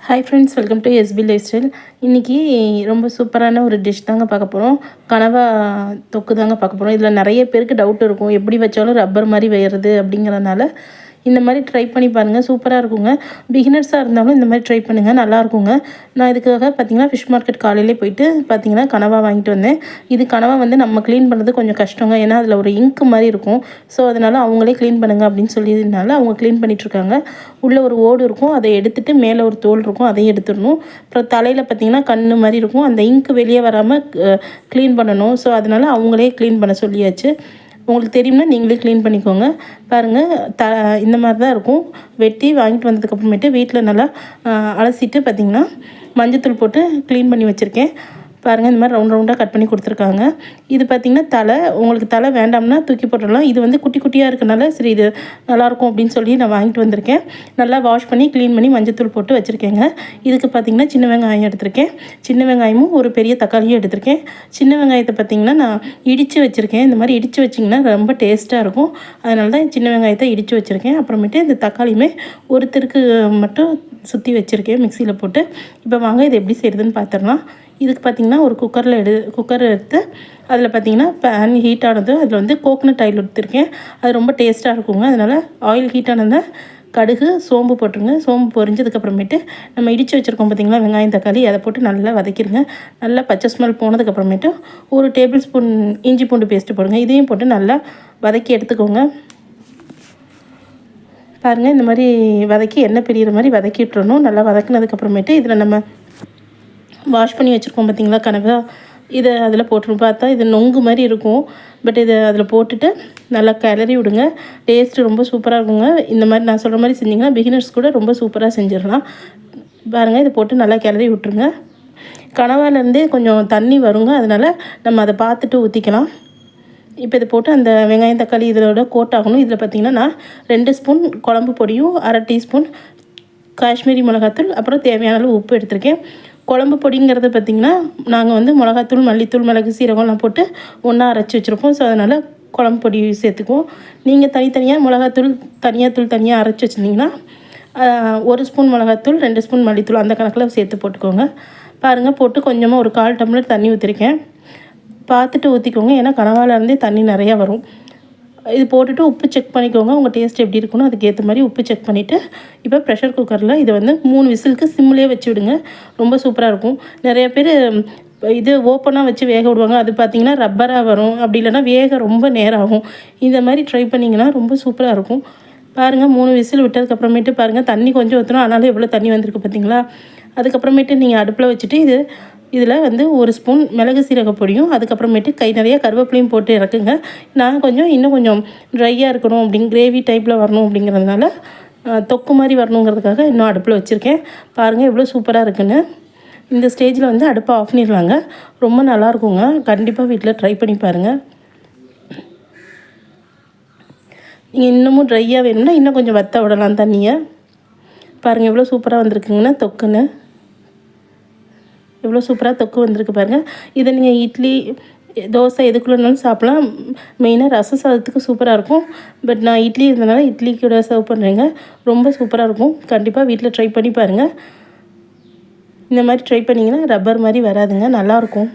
Hi friends welcome to SP lifestyle இன்றைக்கி ரொம்ப சூப்பரான ஒரு டிஷ் தாங்க பார்க்க போகிறோம் கனவா தொக்கு தாங்க பார்க்க போகிறோம் இதில் நிறைய பேருக்கு டவுட் இருக்கும். எப்படி வச்சாலும் ரப்பர் மாதிரி வருது அப்படிங்கிறனால இந்த மாதிரி ட்ரை பண்ணி பாருங்கள் சூப்பராக இருக்குங்க. பிகினர்ஸாக இருந்தாலும் இந்த மாதிரி ட்ரை பண்ணுங்கள் நல்லா இருக்குங்க. நான் இதுக்காக பார்த்தீங்கன்னா ஃபிஷ் மார்க்கெட் காலையிலே போயிட்டு பார்த்தீங்கன்னா கனவா வாங்கிட்டு வந்தேன். இது கனவா வந்து நம்ம க்ளீன் பண்ணுறது கொஞ்சம் கஷ்டங்க. ஏன்னா அதில் ஒரு இங்க் மாதிரி இருக்கும். ஸோ அதனால் அவங்களே க்ளீன் பண்ணுங்கள் அப்படின்னு சொல்லியதுனால அவங்க க்ளீன் பண்ணிகிட்ருக்காங்க உள்ளே ஒரு ஓடு இருக்கும். அதை எடுத்துகிட்டு மேலே ஒரு தோல் இருக்கும். அதையும் எடுத்துடணும். அப்புறம் தலையில் பார்த்தீங்கன்னா கண் மாதிரி இருக்கும். அந்த இங்க் வெளியே வராமல் க்ளீன் பண்ணணும். ஸோ அதனால் அவங்களே க்ளீன் பண்ண சொல்லியாச்சு. உங்களுக்கு தெரியும்னா நீங்களே க்ளீன் பண்ணிக்கோங்க. பாருங்கள் த இந்த மாதிரி தான் இருக்கும். வெட்டி வாங்கிட்டு வந்ததுக்கப்புறமேட்டு வீட்டில் நல்லா அலசிட்டு பார்த்திங்கன்னா மஞ்சத்தூள் போட்டு க்ளீன் பண்ணி வச்சுருக்கேன். பாருங்கள் இந்த மாதிரி ரவுண்ட் ரவுண்டாக கட் பண்ணி கொடுத்துருக்காங்க. இது பார்த்திங்கன்னா தலை உங்களுக்கு தலை வேண்டாம்னா தூக்கி போட்டுடலாம். இது வந்து குட்டி குட்டியாக இருக்கனால சரி இது நல்லாயிருக்கும் அப்படின்னு சொல்லி நான் வாங்கிட்டு வந்திருக்கேன். நல்லா வாஷ் பண்ணி க்ளீன் பண்ணி மஞ்சத்தூள் போட்டு வச்சுருக்கேங்க. இதுக்கு பார்த்திங்கன்னா சின்ன வெங்காயம் எடுத்திருக்கேன். சின்ன வெங்காயமும் ஒரு பெரிய தக்காளியும் எடுத்திருக்கேன். சின்ன வெங்காயத்தை பார்த்திங்கன்னா நான் இடித்து வச்சுருக்கேன். இந்த மாதிரி இடித்து வச்சிங்கன்னா ரொம்ப டேஸ்ட்டாக இருக்கும். அதனால தான் சின்ன வெங்காயத்தை இடித்து வச்சுருக்கேன். அப்புறமேட்டு இந்த தக்காளியுமே ஒருத்தருக்கு மட்டும் சுற்றி வச்சுருக்கேன் மிக்சியில் போட்டு. இப்போ வாங்க இது எப்படி செய்கிறதுன்னு பார்த்துடலாம் இதுக்கு பார்த்திங்கன்னா ஒரு குக்கரில் எடு குக்கர் எடுத்து அதில் பார்த்திங்கன்னா பேன் ஹீட் ஆனது அதில் வந்து கோகனட் ஆயில் எடுத்திருக்கேன். அது ரொம்ப டேஸ்ட்டாக இருக்குங்க. அதனால் ஆயில் ஹீட் ஆனதை கடுகு சோம்பு போட்டுருங்க. சோம்பு பொரிஞ்சதுக்கப்புறமேட்டு நம்ம இடித்து வச்சுருக்கோம் பார்த்திங்களா வெங்காயம் தக்காளி அதை போட்டு நல்லா வதக்கிடுங்க நல்லா பச்சை ஸ்மெல் போனதுக்கப்புறமேட்டு ஒரு டேபிள் ஸ்பூன் இஞ்சி பூண்டு பேஸ்ட்டு போடுங்க. இதையும் போட்டு நல்லா வதக்கி எடுத்துக்கோங்க. பாருங்கள் இந்த மாதிரி வதக்கி எண்ணெய் பிரியிற மாதிரி வதக்கி விட்டுறணும் நல்லா வதக்கினதுக்கப்புறமேட்டு இதில் நம்ம வாஷ் பண்ணி வச்சுருக்கோம் பார்த்திங்களா கனவா இதை அதில் போட்டுரும் பார்த்தா இது நொங்கு மாதிரி இருக்கும். பட் இதை அதில் போட்டுட்டு நல்லா கிளறி விடுங்க. டேஸ்ட்டு ரொம்ப சூப்பராக இருக்குங்க. இந்த மாதிரி நான் சொல்கிற மாதிரி செஞ்சிங்கன்னா பிகினர்ஸ் கூட ரொம்ப சூப்பராக செஞ்சிடலாம். பாருங்கள் இதை போட்டு நல்லா கிளறி விட்ருங்க கனவாலேருந்தே கொஞ்சம் தண்ணி வருங்க. அதனால் நம்ம அதை பார்த்துட்டு ஊற்றிக்கலாம் இப்போ இதை போட்டு அந்த வெங்காயம் தக்காளி இதோட கோட் ஆகணும் இதில் பார்த்திங்கன்னா நான் ரெண்டு ஸ்பூன் குழம்பு பொடியும் அரை டீஸ்பூன் காஷ்மீரி மிளகாத்தூள் அப்புறம் தேவையான அளவு உப்பு எடுத்திருக்கேன். குழம்பு பொடிங்கிறது பார்த்திங்கன்னா நாங்கள் வந்து மிளகாத்தூள் மல்லித்தூள் மிளகு சீரகம்லாம் போட்டு ஒன்றா அரைச்சி வச்சுருப்போம். ஸோ அதனால் குழம்பு பொடி சேர்த்துக்குவோம். நீங்கள் தனித்தனியாக மிளகாத்தூள் தனியாக தூள் தனியாக அரைச்சி வச்சுருந்தீங்கன்னா ஒரு ஸ்பூன் மிளகாத்தூள் ரெண்டு ஸ்பூன் மல்லித்தூள் அந்த கணக்கில் சேர்த்து போட்டுக்கோங்க. பாருங்கள் போட்டு கொஞ்சமாக ஒரு கால் டம்ளர் தண்ணி ஊற்றிருக்கேன் பார்த்துட்டு ஊற்றிக்கோங்க ஏன்னா கனவாலேருந்தே தண்ணி நிறையா வரும். இது போட்டுட்டு உப்பு செக் பண்ணிக்கோங்க. உங்கள் டேஸ்ட் எப்படி இருக்கணும் அதுக்கேற்ற மாதிரி உப்பு செக் பண்ணிவிட்டு இப்போ ப்ரெஷர் குக்கரில் இதை வந்து மூணு விசிலுக்கு சிம்லேயே வச்சு விடுங்க ரொம்ப சூப்பராக இருக்கும். நிறைய பேர் இது ஓப்பனாக வச்சு வேக விடுவாங்க. அது பார்த்திங்கன்னா ரப்பராக வரும். அப்படி இல்லைனா வேக ரொம்ப நேரம் ஆகும். இந்த மாதிரி ட்ரை பண்ணிங்கன்னா ரொம்ப சூப்பராக இருக்கும். பாருங்கள் மூணு விசில் விட்டதுக்கப்புறமேட்டு பாருங்கள் தண்ணி கொஞ்சம் ஊற்றணும் ஆனாலும் எவ்வளோ தண்ணி வந்திருக்கு பார்த்தீங்களா அதுக்கப்புறமேட்டு நீங்கள் அடுப்பில் வச்சுட்டு இது இதில் வந்து ஒரு ஸ்பூன் மிளகு சீரக பொடியும் அதுக்கப்புறமேட்டு கை நிறைய கருவேப்பிலையும் போட்டு இறக்குங்க. நான் கொஞ்சம் இன்னும் கொஞ்சம் ட்ரையாக இருக்கணும் அப்படிங்க கிரேவி டைப்பில் வரணும் அப்படிங்கிறதுனால தொக்கு மாதிரி வரணுங்கிறதுக்காக இன்னும் அடுப்பில் வச்சுருக்கேன். பாருங்கள் எவ்வளோ சூப்பராக இருக்குன்னு. இந்த ஸ்டேஜில் வந்து அடுப்பை ஆஃப் பண்ணிடலாங்க. ரொம்ப நல்லாயிருக்குங்க கண்டிப்பாக வீட்டில் ட்ரை பண்ணி பாருங்கள் நீங்கள் இன்னமும் ட்ரையாக வேணும்னா இன்னும் கொஞ்சம் வத்த விடலாம் தண்ணியை. பாருங்கள் எவ்வளோ சூப்பராக வந்திருக்குங்கன்னா தொக்குன்னு. எவ்வளோ சூப்பராக தொக்கு வந்திருக்கு பாருங்கள் இதை நீங்கள் இட்லி தோசை எதுக்குள்ளனாலும் சாப்பிட்லாம். மெயினாக ரச சாதத்துக்கு சூப்பராக இருக்கும். பட் நான் இட்லி இருந்தனால இட்லி கூட சர்வ் பண்ணுறேங்க ரொம்ப சூப்பராக இருக்கும். கண்டிப்பாக வீட்டில் ட்ரை பண்ணி பாருங்கள் இந்த மாதிரி ட்ரை பண்ணிங்கன்னா ரப்பர் மாதிரி வராதுங்க. நல்லாயிருக்கும்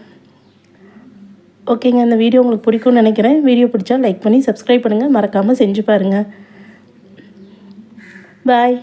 ஓகேங்க. அந்த வீடியோ உங்களுக்கு பிடிக்கும்னு நினைக்கிறேன். வீடியோ பிடிச்சா லைக் பண்ணி சப்ஸ்கிரைப் பண்ணுங்கள் மறக்காமல் செஞ்சு பாருங்கள் பாய்